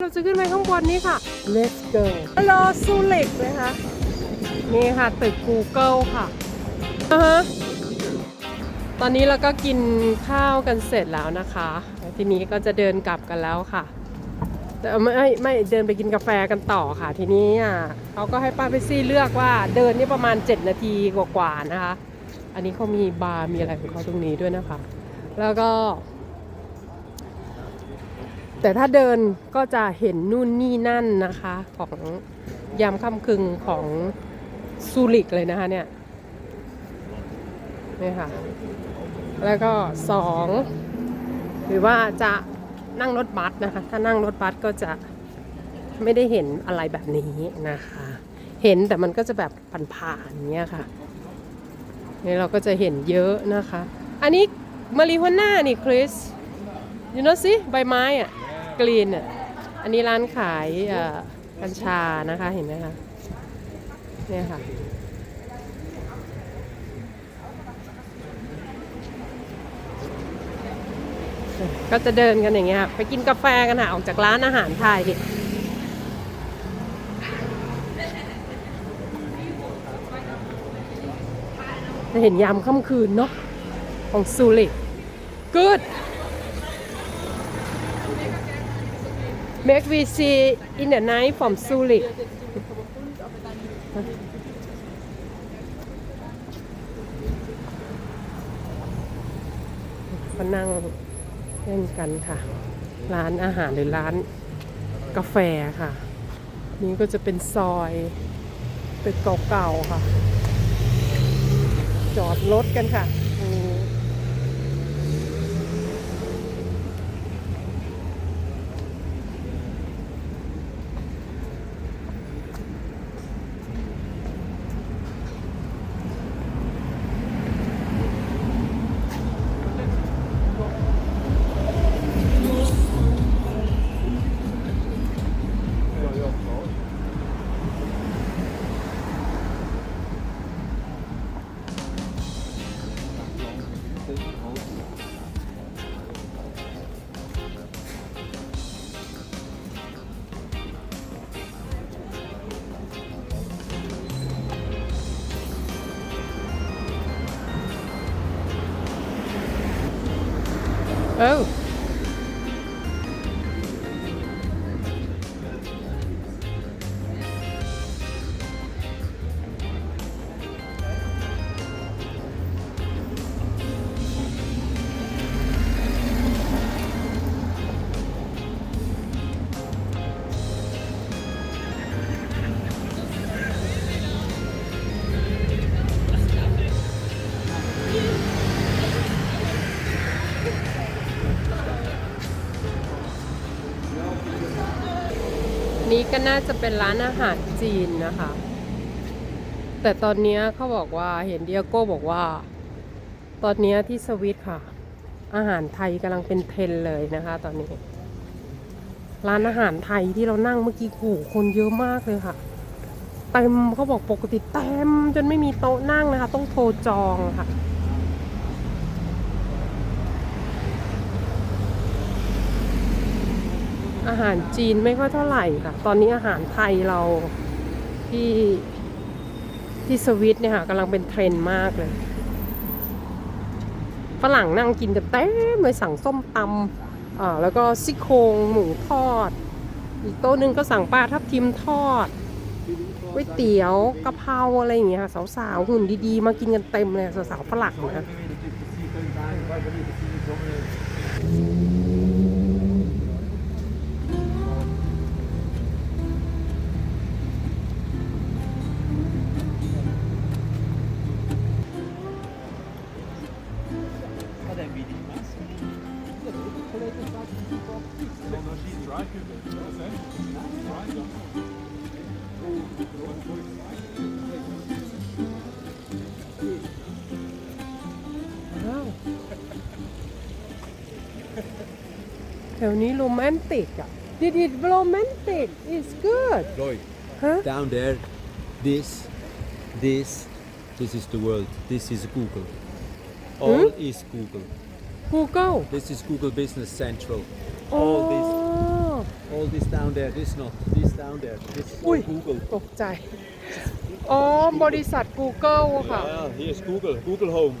เราจะขึ้นไปข้างบนนี้ค่ะ let's go รอซูเล็กเลยค่ะนี่ค่ะ ตึก Google ค่ะอ่าฮะตอนนี้เราก็กินข้าวกันเสร็จแล้วนะคะแล้วทีนี้ก็จะเดินกลับกันแล้วค่ะ แต่ไม่ไม่ไม่เดินไปกินกาแฟกันต่อค่ะ ทีนี้อะเขาก็ให้ป้าเปซี่เลือกว่าเดินนี่ประมาณ 7 นาทีกว่าๆนะคะ อันนี้เขามีบาร์มีอะไรของเขาตรงนี้ด้วยนะคะ แล้วก็ แต่ถ้าเดินก็จะเห็นนู่นนี่นั่นนะคะของยามค่ำคืนของซูริกเลยนะคะเนี่ยนี่ค่ะ แล้วก็สองหรือว่าจะนั่งรถบัสนะคะ ถ้านั่งรถบัสก็จะไม่ได้เห็นอะไรแบบนี้นะคะ เห็นแต่มันก็จะแบบผ่านๆอย่างเงี้ยค่ะนี่เราก็จะเห็นเยอะนะคะ อันนี้มาริฮวน่านี่คริสยูโนสิใบไม้อะ กรีนอะ อันนี้ร้านขายกัญชานะคะเห็นไหมคะ เนี่ยค่ะ ก็จะเดินกันอย่างเงี้ยค่ะไปกินกาแฟกันค่ะ ออกจากร้านอาหารไทยจะเห็นยามค่ำคืนเนาะของซูริก good make we see in the night from Zurich ก็นั่งเล่นกันค่ะ ร้านอาหารหรือร้านกาแฟค่ะ นี่ก็จะเป็นซอยตึกเก่าๆค่ะ จอดรถกันค่ะ Oh. นี้ก็น่าจะเป็นร้านอาหารจีนนะคะ แต่ตอนนี้เขาบอกว่าเห็นเดียโก้บอกว่า ตอนนี้ที่สวิตค่ะ อาหารไทยกำลังเป็นเทรนเลยนะคะ ตอนนี้ ร้านอาหารไทยที่เรานั่งเมื่อกี้โหคนเยอะมากเลยค่ะเต็มเขาบอกปกติเต็มจนไม่มีโต๊ะนั่งนะคะ ต้องโทรจองค่ะ อาหารจีนไม่ค่อยเท่าไหร่ค่ะ ตอนนี้อาหารไทยเราที่ที่สวิตเนี่ยค่ะกำลังเป็นเทรนด์มากเลย ฝรั่งนั่งกินกันเต็มเลยสั่งส้มตำอ่าแล้วก็ซี่โครงหมูทอด อีกโต๊ะหนึ่งก็สั่งปลาทับทิมทอดก๋วยเตี๋ยวกะเพราอะไรอย่างเงี้ยค่ะสาวๆหุ่นดีๆ มากินกันเต็มเลยสาวๆฝรั่งนะ แถวนี้โรแมนติกอ่ะ Did it romantic It's good Lloyd, ฮะ down there, this, this, this is the world. This is Google. All is Google. Google This is Google Business Central. อ๋อ All this, all this down there. This not. This down there. This is all Ui. Google. ตกใจ อ๋อ บริษัท Google ค่ะ Yeah, here's Google. Google Home.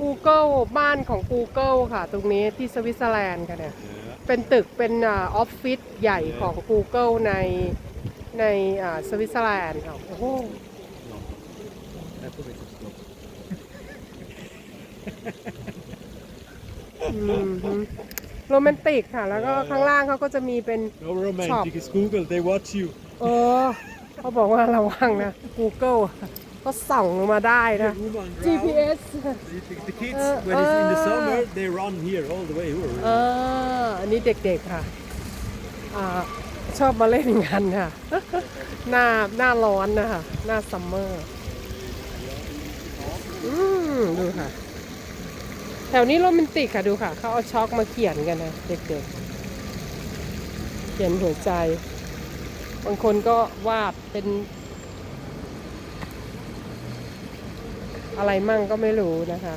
Google บ้านของ Google ค่ะ ตรงนี้ที่สวิตเซอร์แลนด์ค่ะเนี่ย Yeah. เป็นตึกเป็นอาออฟฟิศใหญ่ของ Google ในในอ่าสวิตเซอร์แลนด์ค่ะ โอ้โห That was it. Stop. อืมฮึ โรแมนติกค่ะ แล้วก็ข้างล่างเขาก็จะมีเป็น No romantic. Shop. It's Google. They watch you. เออเขาบอกว่าระวังนะ Google ก็ส่องลงมาได้นะ The woman round. GPS The, the kids, Uh, when it's in the uh. summer, they run here all the way. เอออันนี้เด็กๆค่ะอ่าชอบมาเล่นกันค่ะ หน้าหน้าร้อนนะคะ หน้าซัมเมอร์ อืมดูค่ะ แถวนี้โรแมนติกค่ะดูค่ะ เขาเอาช็อกมาเขียนกันนะเด็กๆ เขียนหัวใจ บางคนก็วาดเป็น อะไรมั่งก็ไม่รู้นะคะ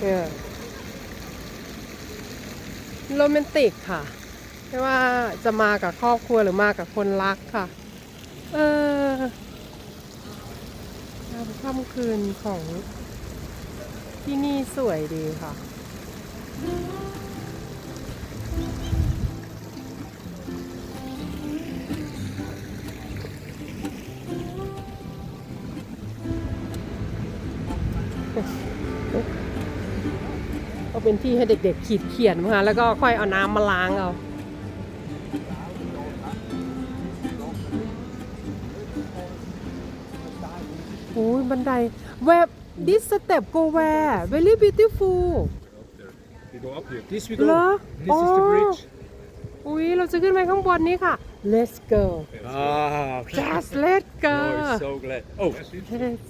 เนี่ยโรแมนติกค่ะ ไม่ว่าจะมากับครอบครัวหรือมากับคนรักค่ะ เออยามค่ำคืนของ ที่นี่สวยดีค่ะ ก็เป็นที่ให้เด็กๆขีดเขียนมาแล้วก็ค่อยเอาน้ำมาล้างเอาโอ้ยบันได where this step go where very beautiful We go up here. This we เหรอ This อ๋อ is the bridge. อุ้ยเราจะขึ้นไปข้างบนนี้ค่ะ let's go Ah, just let's go Oh, so glad. Oh, Yes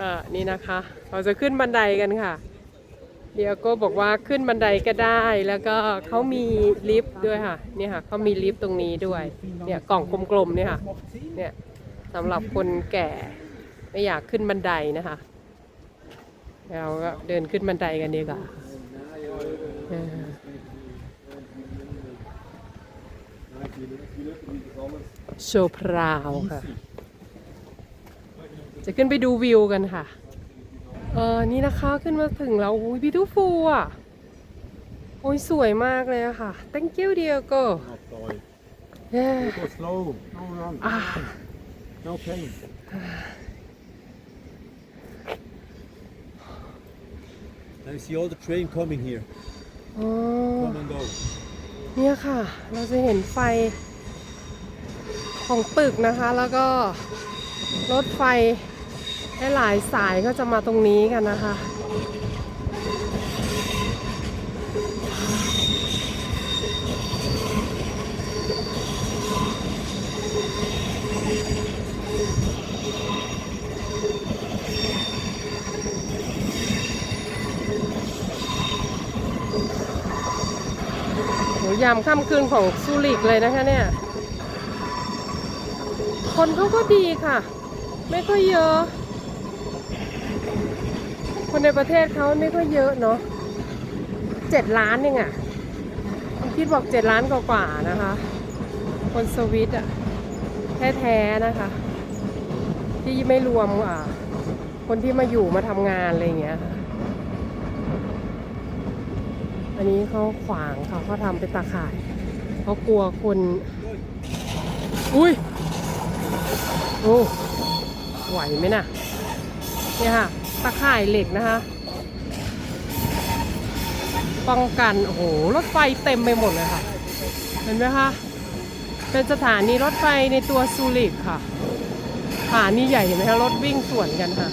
อ่านี่นะคะ เราจะขึ้นบันไดกันค่ะ เดียโก้บอกว่าขึ้นบันไดก็ได้ แล้วก็เขามีลิฟต์ด้วยค่ะ เนี่ยค่ะเขามีลิฟต์ตรงนี้ด้วย เนี่ยกล่องกลมๆเนี่ยค่ะ เนี่ยสำหรับคนแก่ ไม่อยากขึ้นบันไดนะคะ เราก็เดินขึ้นบันไดกันดีกว่าเออโชว์พราวค่ะ จะขึ้นไปดูวิวกันค่ะ เออนี่นะคะขึ้นมาถึงแล้วโอ้ย beautiful อะ โอ้ยสวยมากเลยอะค่ะ thank you Diego not sorry. yeah Go slow. No run. อ่า No pain. Now you see all the train coming here. อ๋อ Come and go. เนี่ยค่ะ เราจะเห็นไฟของตึกนะคะ แล้วก็รถไฟหลายๆสายก็จะมาตรงนี้กันนะคะ ยามค่ำคืนของซูริกเลยนะคะเนี่ย คนเขาก็ดีค่ะ ไม่ค่อยเยอะ คนในประเทศเขาไม่ค่อยเยอะเนาะเจ็ดล้านเองอะคิดบอกเจ็ดล้านกว่าๆนะคะ คนสวิตอะแท้ๆนะคะ ที่ไม่รวมอ่าคนที่มาอยู่มาทำงานอะไรอย่างเงี้ยค่ะ อันนี้เขาขวางค่ะเขาทำเป็นตาข่ายเขากลัวคน อุ้ยโอ้ไหวไหมน่ะเนี่ยค่ะตาข่ายเหล็กนะคะ ป้องกัน โอ้โห รถไฟเต็มไปหมดเลยค่ะ เห็นไหมคะ เป็นสถานีรถไฟในตัวซูริกค่ะสถานีใหญ่เห็นไหมคะ รถวิ่งสวนกันค่ะ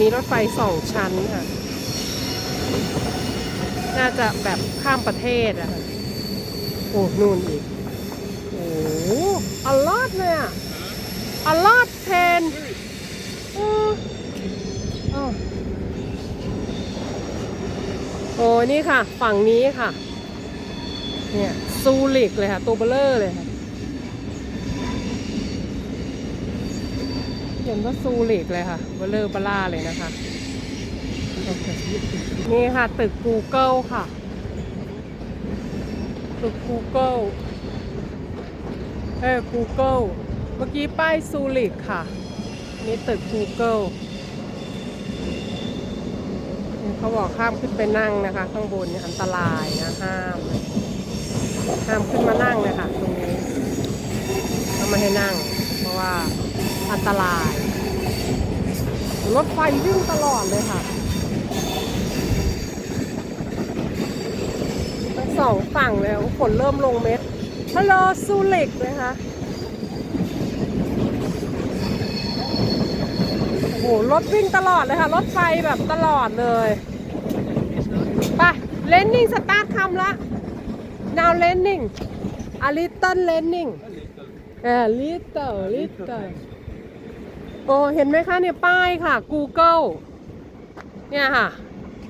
นี้รถไฟสองชั้นค่ะ น่าจะแบบข้ามประเทศอะค่ะโอ้นู่นอีก โอ้อลอดเลยอะอลอดแทนอออ้าวโอ้โอ้นี่ค่ะ ฝั่งนี้ค่ะ เนี่ยซูริกเลยค่ะ ตัวเบลเลอร์เลยค่ะ เห็นว่าซูริกเลยค่ะเบลเลอร์เบล่าเลยนะคะ นี่ค่ะ ตึก Google ค่ะ ตึก Google เออ Google เมื่อกี้ป้ายซูริกค่ะ นี่ตึก Google เนี่ยเขาบอกห้ามขึ้นไปนั่งนะคะ ข้างบนเนี่ยอันตรายนะห้าม ห้ามขึ้นมานั่งเลยค่ะตรงนี้เขาไม่ให้นั่ง เพราะว่า อันตราย รถไฟวิ่งตลอดเลยค่ะสองฝั่งเลยฝนเริ่มลงเม็ดฮัลโหลซูเล็กเลยค่ะโอ้โหรถวิ่งตลอดเลยค่ะ รถไฟแบบตลอดเลยไปเลนนิ่งสตาร์ทคำละ now landing a little landing เออ little little โอ้เห็นไหมคะเนี่ยป้ายค่ะ Google เนี่ยค่ะ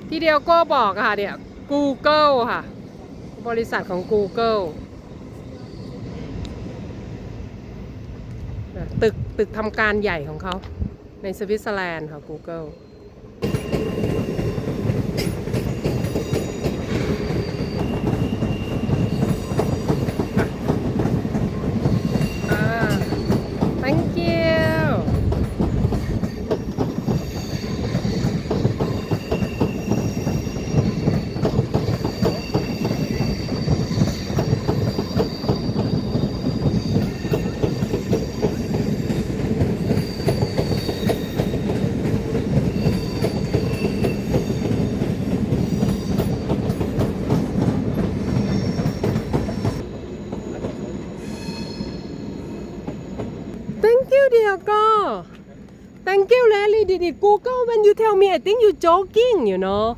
ที่เดียวก็บอกค่ะเนี่ย Google ค่ะ บริษัทของ Google ตึกตึกทำการใหญ่ของเขาในสวิตเซอร์แลนด์ค่ะ Google Thank you, Thank you, Lily. Did it Google when you tell me? I think you're joking, you know.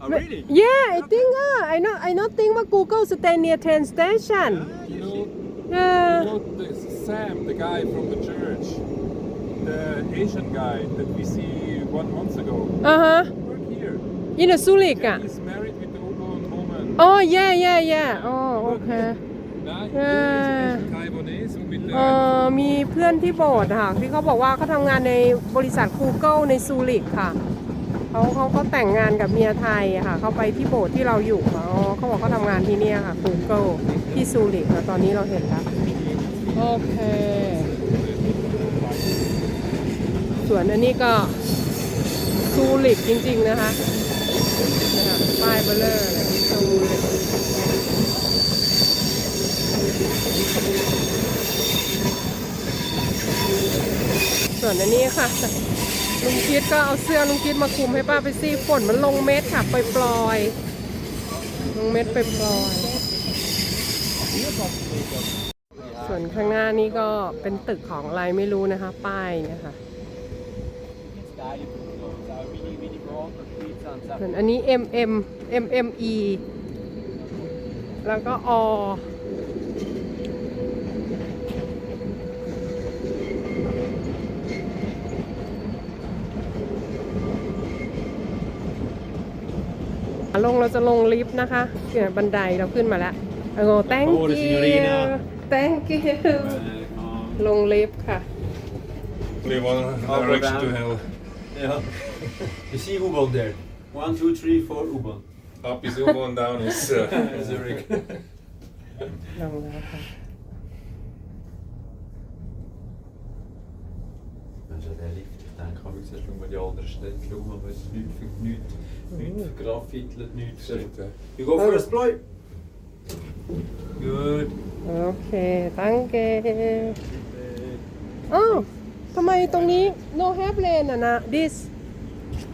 Oh, really? Yeah, I think. Uh, I know. I not think ว่า Google stay near train station. You know, Yeah. you know Sam, the guy from the church, the Asian guy that we see one month ago, Uh huh. work here. In a. Yeah, ah. he's married with the Ubon woman. Oh yeah, yeah, yeah. Oh, okay. เออมีเพื่อนที่โบสถ์ค่ะ ที่เขาบอกว่าเขาทำงานในบริษัท Google ในซูริกค่ะเขาเขาก็แต่งงานกับเมียไทยค่ะเขาไปที่โบสถ์ที่เราอยู่ค่ะเขาบอกเขาทำงานที่เนี่ยค่ะ Google ที่ซูริกค่ะตอนนี้เราเห็นแล้วโอเค ส่วนอันนี้ก็ซูริกจริง ๆ นะคะนะคะป้ายเบลเลอร์เลยซูริก ส่วนอันนี้ค่ะ ลุงคิดก็เอาเสื้อลุงคิดมาคลุมให้ป้าไปซี่ฝนมันลงเม็ดค่ะปล่อยๆลงเม็ดไปปล่อยส่วนข้างหน้านี้ก็เป็นตึกของอะไรไม่รู้นะคะ ป้ายเนี่ยค่ะส่วนอันนี้ M M M M E แล้วก็อ ลงเราจะลงลิฟต์นะคะเนี่ยบันไดเราขึ้นมาแล้วโอ้ thank favore, you signorina. thank you ลงลิฟต์ค่ะ only one I'll go direction to down. hell. Yeah. you see U-Bahn there. One, two, three, four U-Bahn. Up is Ubon, down is uh, Zurich. ลงแล้วค่ะ habe ich gesagt, schon mal die anderen Städte rum, aber es ist nichts für nichts, nichts vergraffitelt, nichts. Stimmt, ja. You go first, boy. Good. โอเค thank you อ้าวทำไมตรงนี้ no have lane อะนะ this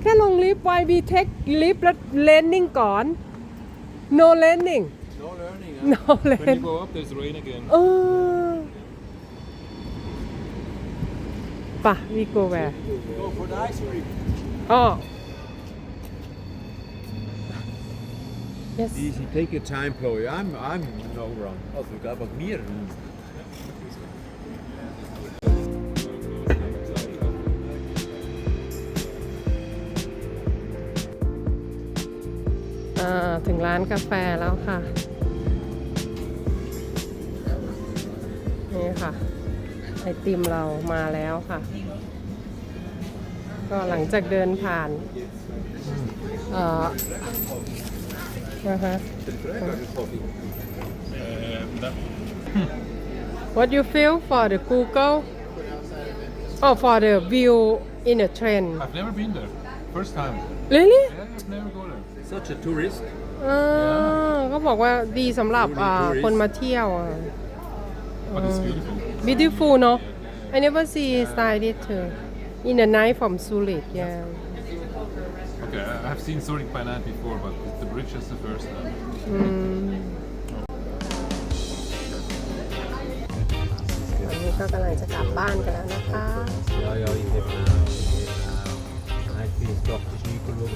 แค่ลงลิฟต์ why we take lift แล้ว landing ก่อน no landing No learning, no When you landing go up, there's rain again. เออ ป่ะ we go where Go for the ice cream. อ๋อ yes Easy, take your time, Chloe. I'm, I'm no run. Also, aber mir. ตถึงร้านกาแฟแล้วค่ะ นี่ค่ะ ไอติมเรามาแล้วค่ะ ก็หลังจากเดินผ่านเอ่อนะคะ What you feel for the Google Oh for the view in the train I've never been there. First time. Really Yeah, I've never go there. Such a tourist. อ่าเขาบอกว่าดีสำหรับอ่าคนมาเที่ยวอะ But it's beautiful. beautiful เนอะ I never see style it too in the night from Zurich yeah Okay, I- I've seen Zurich by night before, but the bridge is the first time. อืมตอนนี้ก็กำลังจะกลับบ้านกันแล้วนะคะ Ja, ja, ich heb nou. Ik heb nou. Hij vindt toch de sneaker op